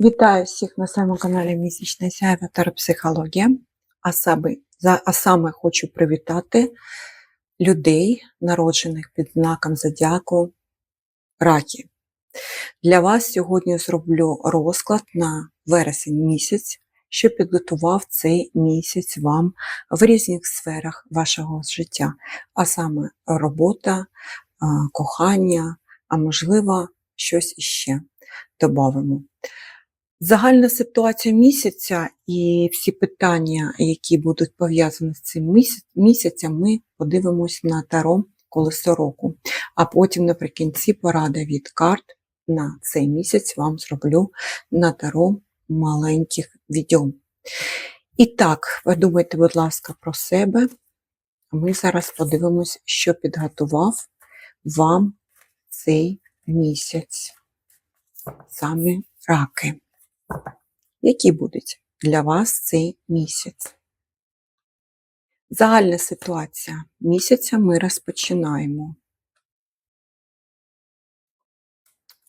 Вітаю всіх на своєму каналі Місячна Сяйва Таропсихологія. А саме, а саме хочу привітати людей, народжених під знаком зодіаку Раки. Для вас сьогодні зроблю розклад на вересень місяць, що підготував цей місяць вам в різних сферах вашого життя, а саме робота, кохання, а можливо, щось іще додамо. Загальна ситуація місяця і всі питання, які будуть пов'язані з цим місяцем, ми подивимось на таро колесо року. А потім наприкінці порада від карт на цей місяць вам зроблю на таро маленьких відьом. І так, ви думайте, будь ласка, про себе. Ми зараз подивимось, що підготував вам цей місяць. Саме раки. Які будуть для вас цей місяць? Загальна ситуація місяця ми розпочинаємо.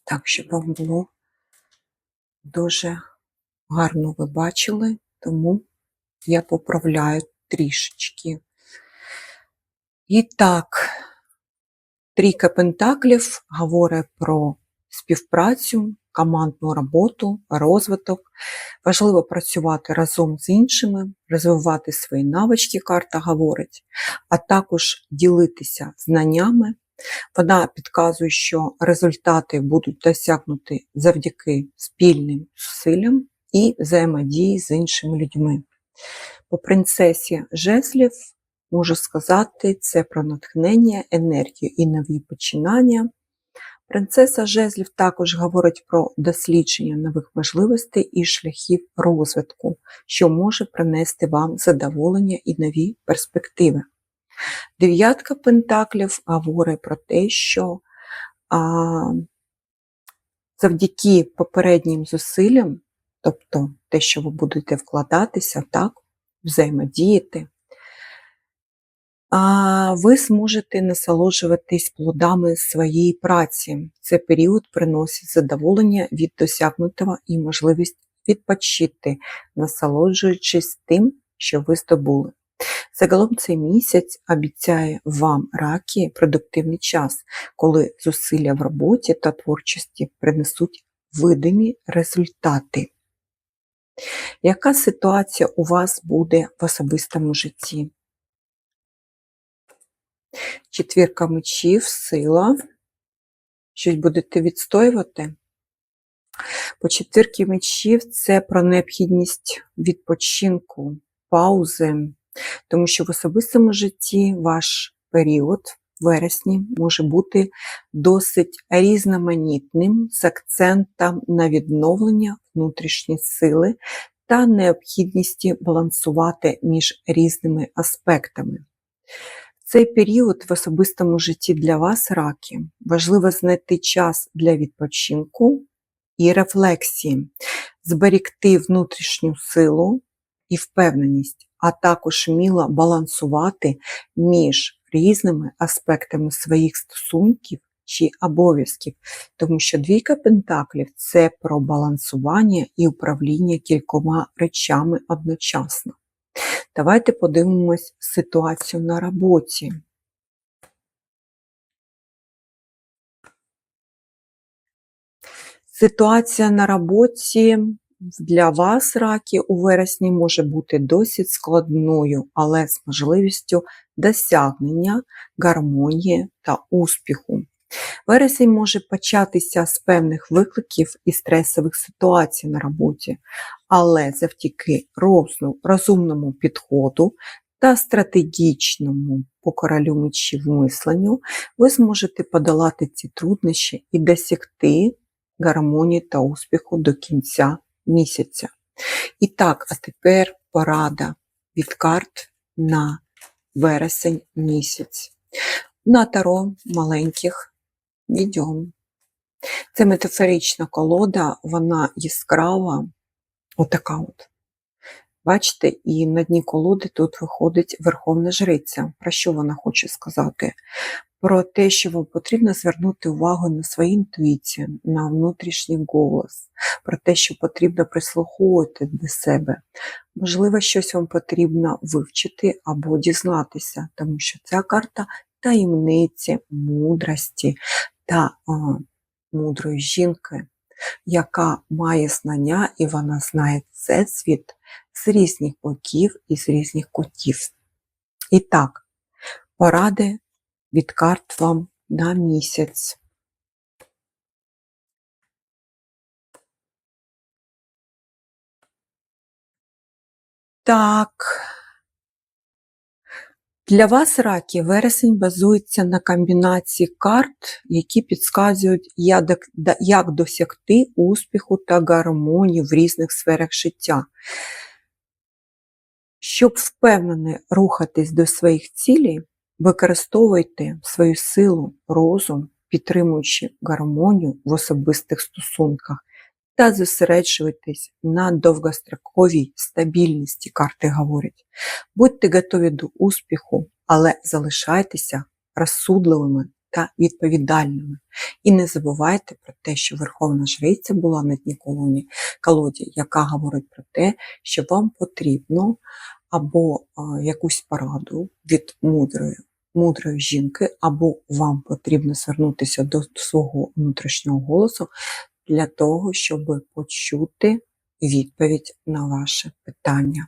Так, щоб вам було дуже гарно ви бачили, тому я поправляю трішечки. І так, трійка пентаклів говорить про співпрацю, командну роботу, розвиток. Важливо працювати разом з іншими, розвивати свої навички, карта говорить, а також ділитися знаннями. Вона підказує, що результати будуть досягнуті завдяки спільним зусиллям і взаємодії з іншими людьми. По принцесі жезлів можу сказати, це про натхнення, енергію і нові починання. Принцеса жезлів також говорить про дослідження нових можливостей і шляхів розвитку, що може принести вам задоволення і нові перспективи. Дев'ятка пентаклів говорить про те, що а, завдяки попереднім зусиллям, тобто те, що ви будете вкладатися, так, взаємодіяти, ви зможете насолоджуватись плодами своєї праці. Цей період приносить задоволення від досягнутого і можливість відпочити, насолоджуючись тим, що ви здобули. Загалом цей місяць обіцяє вам раки продуктивний час, коли зусилля в роботі та творчості принесуть видимі результати. Яка ситуація у вас буде в особистому житті? Четвірка мечів, сила. Щось будете відстоювати. По четвірки мечів це про необхідність відпочинку, паузи, тому що в особистому житті ваш період вересні може бути досить різноманітним з акцентом на відновлення внутрішньої сили та необхідності балансувати між різними аспектами. Цей період в особистому житті для вас, раки, важливо знайти час для відпочинку і рефлексії, зберегти внутрішню силу і впевненість, а також вміло балансувати між різними аспектами своїх стосунків чи обов'язків, тому що двійка пентаклів це про балансування і управління кількома речами одночасно. Давайте подивимось ситуацію на роботі. Ситуація на роботі для вас, раки, у вересні може бути досить складною, але з можливістю досягнення гармонії та успіху. Вересень може початися з певних викликів і стресових ситуацій на роботі, але завдяки розумному підходу та стратегічному по королю мечів мисленню ви зможете подолати ці труднощі і досягти гармонії та успіху до кінця місяця. І так, а тепер порада від карт на вересень місяць. На таро маленьких відьом. Це метафорична колода, вона яскрава, отака от. Бачите, і на дні колоди тут виходить Верховна Жриця. Про що вона хоче сказати? про те, що вам потрібно звернути увагу на свою інтуїцію, на внутрішній голос, про те, що потрібно прислуховувати до себе. Можливо, щось вам потрібно вивчити або дізнатися, тому що ця карта таємниці, мудрості та мудрої жінки, яка має знання і вона знає всесвіт з різних боків і з різних кутів. І так, поради від карт вам на місяць. Так. Для вас, раки, вересень базується на комбінації карт, які підказують, як досягти успіху та гармонії в різних сферах життя. Щоб впевнено рухатись до своїх цілей, використовуйте свою силу, розум, підтримуючи гармонію в особистих стосунках та зосереджуйтесь на довгостроковій стабільності, карти говорять. Будьте готові до успіху, але залишайтеся розсудливими та відповідальними. І не забувайте про те, що Верховна Жриця була на дні колоні, колоді, яка говорить про те, що вам потрібно або а, якусь пораду від мудрої, мудрої жінки, або вам потрібно звернутися до свого внутрішнього голосу для того, щоб почути відповідь на ваше питання.